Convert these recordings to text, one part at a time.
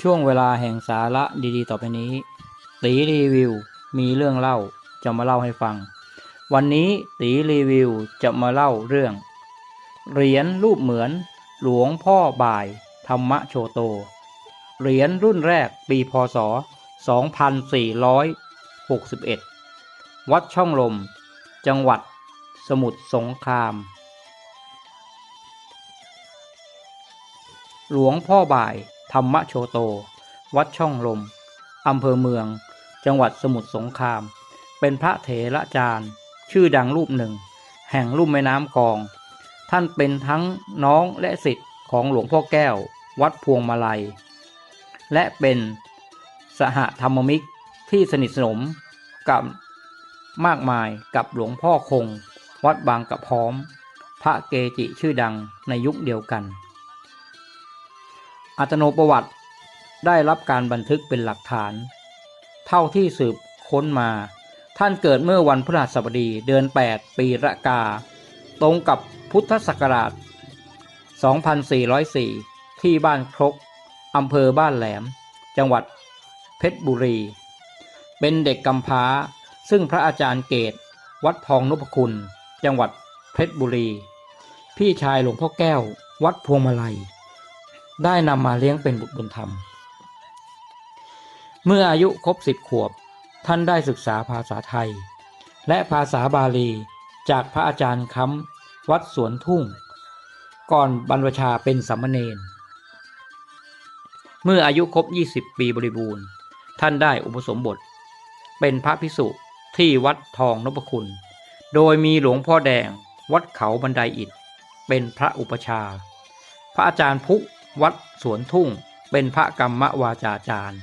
ช่วงเวลาแห่งสาระดีๆ ต่อไปนี้ตีรีวิว มีเรื่องเล่าจะมาเล่าให้ฟัง วันนี้ตีรีวิวจะมาเล่าเรื่อง เหรียญรูปเหมือน หลวงพ่อบ่าย ธรรมโชโต เหรียญรุ่นแรกปีพศ 2461 วัดช่องลม จังหวัด สมุทรสงคราม หลวงพ่อบ่าย ธรรมโชโต วัดช่องลม อำเภอเมือง จังหวัดสมุทรสงคราม เป็นพระเถระจารย์ ชื่อดังรูปหนึ่ง แห่งลุ่มแม่น้ำกอง ท่านเป็นทั้งน้องและสิทธิ์ของหลวงพ่อแก้ว วัดพวงมาลัย และเป็นสหธรรมมิกที่สนิทสนมกับมากมายกับหลวงพ่อคง วัดบางกระพร้อม พระเกจิชื่อดังในยุคเดียวกัน อัตโนประวัติได้รับการบันทึกเป็นหลักฐาน เท่าที่สืบค้นมา ท่านเกิดเมื่อวันพฤหัสบดีเดือน 8 ปีระกา ตรงกับพุทธศักราช 2404 ที่บ้านครกอำเภอบ้านแหลม จังหวัดเพชรบุรี เป็นเด็กกำพร้า ซึ่งพระอาจารย์เกต วัดทองนพคุณ จังหวัดเพชรบุรี พี่ชายหลวงพ่อแก้ว วัดพวงมาลัย ได้นำมาเลี้ยงเป็นบุตรบุญธรรม เมื่ออายุครบสิบขวบ ท่านได้ศึกษาภาษาไทย และภาษาบาลีจากพระอาจารย์ค้ำวัดสวนทุ่ง ก่อนบรรพชาเป็นสามมเณรเมื่ออายุครบ 20 ปีบริบูรณ์ ท่านได้อุปสมบท เป็นพระภิกษุที่วัดทองนพคุณ โดยมีหลวงพ่อแดงวัดเขาบันไดอิฐเป็นพระอุปชา พระอาจารย์พุ วัดสวนทุ่งเป็นพระกรรมวาจาจารย์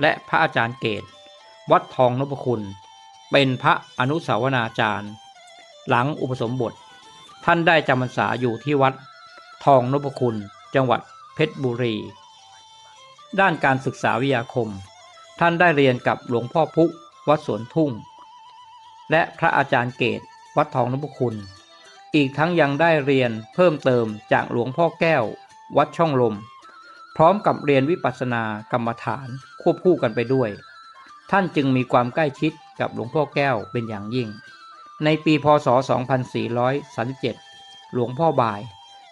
และพระอาจารย์เกต วัดทองนพคุณ เป็นพระอนุสาวนาจารย์ หลังอุปสมบท ท่านได้จำพรรษาอยู่ที่วัด ทองนพคุณ จังหวัดเพชรบุรี ด้านการศึกษาวิทยาคม ท่านได้เรียนกับหลวงพ่อพุวัดสวนทุ่ง และพระอาจารย์เกต วัดทองนพคุณ อีกทั้งยังได้เรียนเพิ่มเติมจากหลวงพ่อแก้ว วัดช่องลม พร้อมกับเรียนวิปัสสนากรรมฐานควบคู่กันไปด้วย ท่านจึงมีความใกล้ชิดกับหลวงพ่อแก้วเป็นอย่างยิ่ง ในปีพศ 2437 หลวงพ่อบ่าย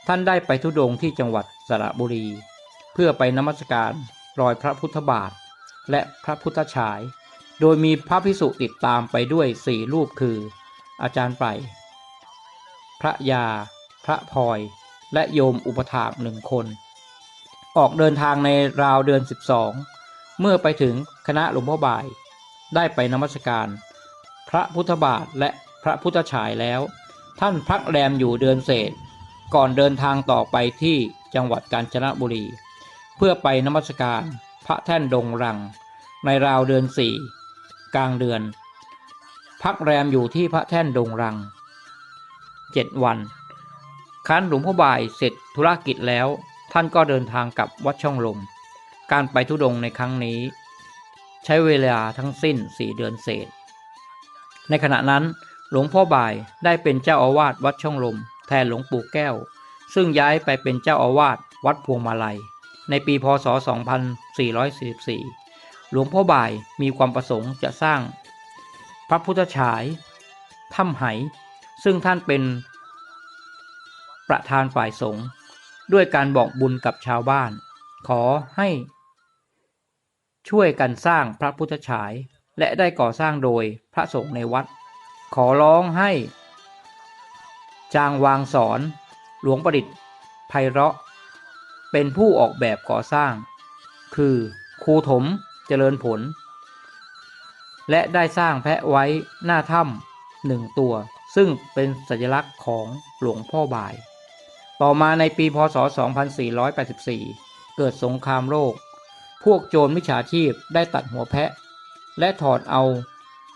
ท่านได้ไปทุดงที่จังหวัดสระบุรี เพื่อไปนมัสการรอยพระพุทธบาท และพระพุทธฉาย โดยมีพระพิสุติดตามไปด้วยสี่รูปคือ อาจารย์ไป พระยา พระพลอย และโยมอุปถากหนึ่งคน ออกเดินทางในราวเดือน 12 เมื่อไปถึงคณะหลวงพ่อบ่าย ได้ไปนมัสการ พระพุทธบาทและพระพุทธฉายแล้ว ท่านพักแรมอยู่เดือนเศษ ก่อนเดินทางต่อไปที่จังหวัดกาญจนบุรี เพื่อไปนมัสการพระแท่นดงรัง ในราวเดือนสี่กลางเดือน พักแรมอยู่ที่พระแท่นดงรังเจ็ดวัน ครั้นหลวงพ่อบ่ายเสร็จธุรกิจแล้ว ท่านก็เดินทางกลับวัดช่องลม การไปทุดงในครั้งนี้ ใช้เวลาทั้งสิ้นสี่เดือนเศษ ในขณะนั้นหลวงพ่อบ่ายได้เป็นเจ้าอาวาสวัดช่องลม แทนหลวงปู่แก้ว ซึ่งย้ายไปเป็นเจ้าอาวาสวัดพวงมาลัย ในปีพศ 2444 หลวงพ่อบ่ายมีความประสงค์จะสร้าง พระพุทธฉายถ้ำไหซึ่งท่านเป็น ประธานฝ่ายสงฆ์ด้วยการบอกบุญกับชาวบ้าน ขอให้ ช่วยกันสร้างพระพุทธฉาย และได้ก่อสร้างโดยพระสงฆ์ในวัด ขอร้องให้ จางวางสอน หลวงประดิษฐ์ไพเราะ เป็นผู้ออกแบบก่อสร้าง คือครูถมเจริญผล และได้สร้างแพะไว้หน้าถ้ำหนึ่งตัว ซึ่งเป็นสัญลักษณ์ของหลวงพ่อบ่าย ต่อมาในปีพศ 2484 เกิดสงครามโลก พวกโจรมิจฉาชีพได้ตัดหัวแพะ และถอดเอา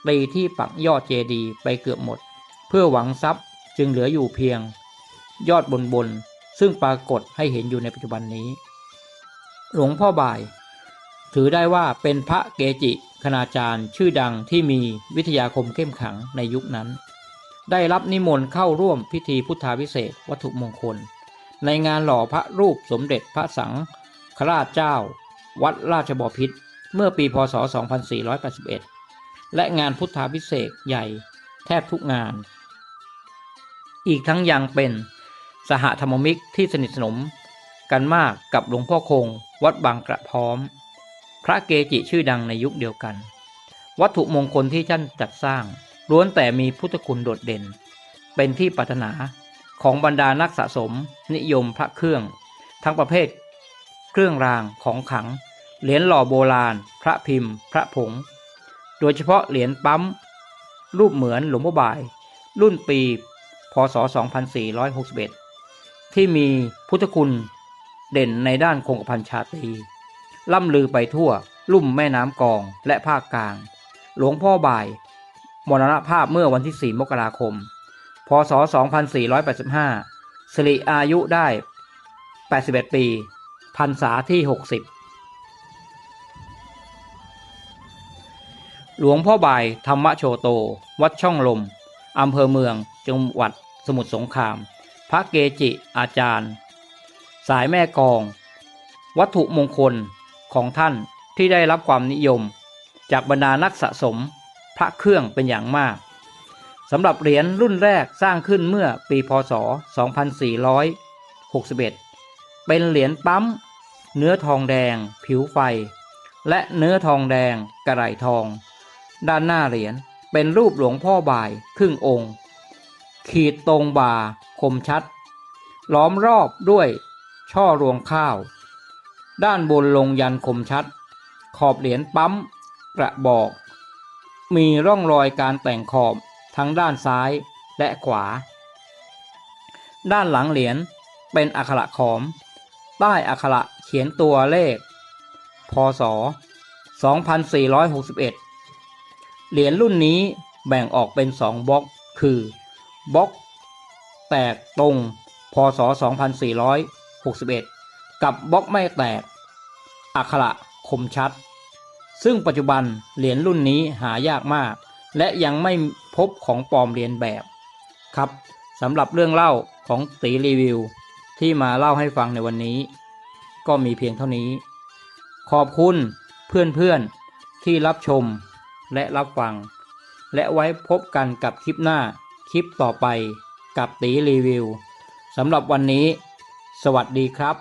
ตีที่ปักยอดเจดีไปเกือบหมด เพื่อหวังทรัพย์จึงเหลืออยู่เพียง ยอดบนบนซึ่งปรากฏให้เห็นอยู่ในปัจจุบันนี้ หลวงพ่อบ่าย ถือได้ว่าเป็นพระเกจิคณาจารย์ชื่อดังที่มีวิทยาคมเข้มขังในยุคนั้น ได้รับนิมนต์เข้าร่วมพิธีพุทธาพิเศษวัตถุมงคล ในงานหล่อพระรูปสมเด็จพระสังฆราชเจ้า วัดราชบพิตรเมื่อปีพศ 2481 และงานพุทธาพิเศษใหญ่แทบทุกงาน อีกทั้งยังเป็นสหธรรมมิกที่สนิทสนมกันมากกับหลวงพ่อคง วัดบางกระพร้อม พระเกจิชื่อดังในยุคเดียวกัน วัตถุมงคลที่ท่านจัดสร้างล้วนแต่มีพุทธคุณโดดเด่น เป็นที่ปรารถนา ของบรรดานักสะสม นิยมพระเครื่อง ทั้งประเภท เครื่องรางของขัง เหรียญหล่อโบราณ พระพิมพ์ พระผง โดยเฉพาะเหรียญปั๊ม รูปเหมือนหลวงพ่อบาย รุ่นปี พศ 2461 ที่มีพุทธคุณเด่นในด้านคงกระพันชาตรีล่ำลือไปทั่ว ลุ่มแม่น้ำกองและภาคกลาง หลวงพ่อบ่าย มรณภาพเมื่อวันที่ 4 มกราคม พศ 2485สิริอายุได้ 81 ปีพรรษาที่ 60 หลวงพ่อบ่ายธรรมโชโต วัดช่องลมอำเภอเมืองจังหวัดสมุทรสงคราม พระเกจิอาจารย์ สายแม่กอง วัตถุมงคลของท่านที่ได้รับความนิยม จากบรรดานักสะสม พระเครื่องเป็นอย่างมาก สำหรับเหรียญรุ่นแรกสร้างขึ้นเมื่อปีพศ 2461 เป็นเหรียญปั๊ม เนื้อทองแดง ผิวไฟ และเนื้อทองแดงกระไหลทอง ด้านหน้าเหรียญเป็นรูปหลวงพ่อบ่ายครึ่งองค์ ขีดตรงบ่าคมชัด ล้อมรอบด้วยช่อรวงข้าว ด้านบนลงยันคมชัด ขอบเหรียญปั๊มกระบอก มีร่องรอยการแต่งขอบ ทั้งด้านซ้ายและขวา ด้านหลังเหรียญเป็นอักขระขอม ใต้อักขระเขียนตัวเลข พศ 2461 เหรียญรุ่นนี้แบ่งออกเป็นสองบล็อก คือบล็อก แตกตรง พศ 2461 กับบล็อกไม่แตก อักขระคมชัด ซึ่งปัจจุบันเหรียญรุ่นนี้หายากมาก และยังไม่พบของปลอมเรียนแบบครับสำหรับเรื่องเล่าของตีรีวิว ที่มาเล่าให้ฟังในวันนี้ ก็มีเพียงเท่านี้ ขอบคุณเพื่อนๆที่รับชมและรับฟัง และไว้พบกันกับคลิปหน้าคลิปต่อไปกับตีรีวิวสำหรับวันนี้ สวัสดีครับ